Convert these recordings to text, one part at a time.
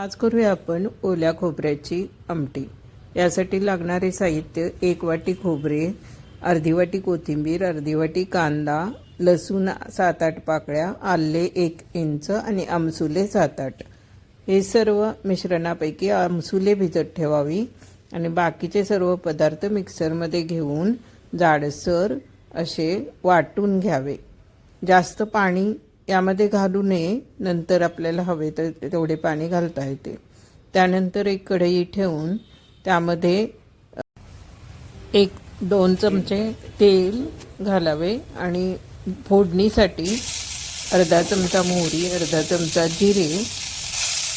आज करूया आपण ओल्या खोबऱ्याची आमटी. यासाठी लागणारे साहित्य एक वाटी खोबरे अर्धी वाटी कोथिंबीर अर्धी वाटी कांदा लसूण सात आठ पाकळ्या आले एक इंच आणि आमसुले सात आठ. हे सर्व मिश्रणापैकी आमसुले भिजत ठेवावी आणि बाकीचे सर्व पदार्थ मिक्सरमध्ये घेऊन जाडसर असे वाटून घ्यावे. जास्त पाणी यामध्ये घालू नये नंतर आपल्याला हवे तर तेवढे पाणी घालता येते. त्यानंतर एक कढई ठेवून त्यामध्ये एक दोन चमचे तेल घालावे आणि फोडणीसाठी अर्धा चमचा मोहरी अर्धा चमचा जिरे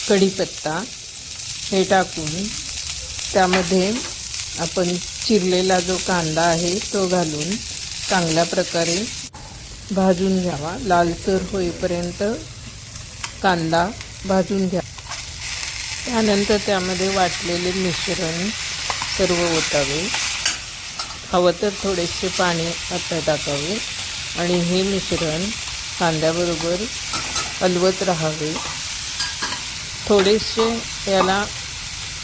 कढीपत्ता हे टाकून त्यामध्ये आपण चिरलेला जो कांदा आहे तो घालून चांगल्या प्रकारे भाजून घ्यावा. लालसर होईपर्यंत कांदा भाजून घ्या. त्यानंतर त्यामध्ये वाटलेले मिश्रण सर्व ओतावे. हवं तर थोडेसे पाणी आता टाकावे आणि हे मिश्रण कांद्याबरोबर हलवत राहावे. थोडेसे याला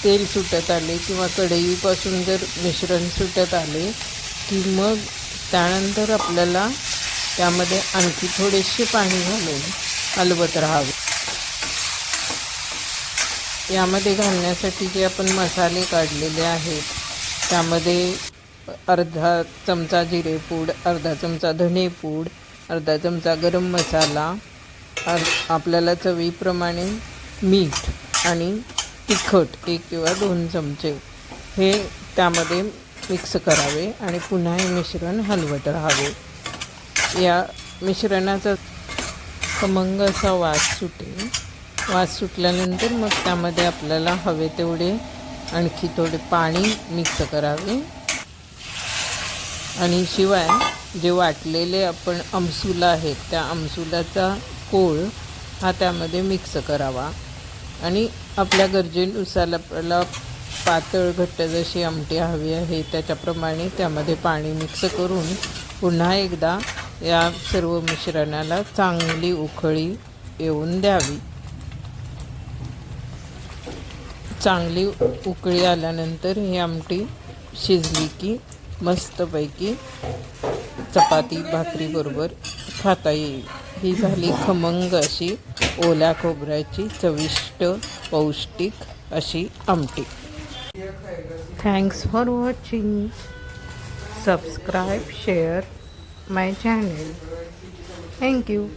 तेल सुटत आले किंवा कढईपासून जर मिश्रण सुटत आले की मग त्यानंतर आपल्याला त्यामध्ये आणखी थोडेसे पाणी घालून हलवत राहावे. यामध्ये घालण्यासाठी जे आपण मसाले काढलेले आहेत त्यामध्ये अर्धा चमचा जिरेपूड अर्धा चमचा धणेपूड अर्धा चमचा गरम मसाला अर् आपल्याला चवीप्रमाणे मीठ आणि तिखट एक किंवा दोन चमचे हे त्यामध्ये मिक्स करावे आणि पुन्हा हे मिश्रण हलवत राहावे. या मिश्रणाचा खमंग असा वास सुटेल वास सुटल्यानंतर मग त्यामध्ये आपल्याला हवे तेवढे आणखी थोडे पाणी मिक्स करावे. आणि शिवाय जे वाटलेले आपण आमसुला आहेत त्या आमसुलाचा कोळ हा त्यामध्ये मिक्स करावा. आणि आपल्या गरजेनुसार आपल्याला पातळ घट्ट जशी आमटी हवी आहे त्याच्याप्रमाणे त्यामध्ये पाणी मिक्स करून पुन्हा एकदा या सर्व मिश्रणाला चांगली उकळी येऊन द्यावी. चांगली उकळी आल्यानंतर ही आमटी शिजली की मस्तपैकी चपाती भाकरीबरोबर खाता येईल. ही झाली खमंग अशी ओल्या खोबऱ्याची चविष्ट पौष्टिक अशी आमटी. Thanks for watching subscribe share my channel. Thank you.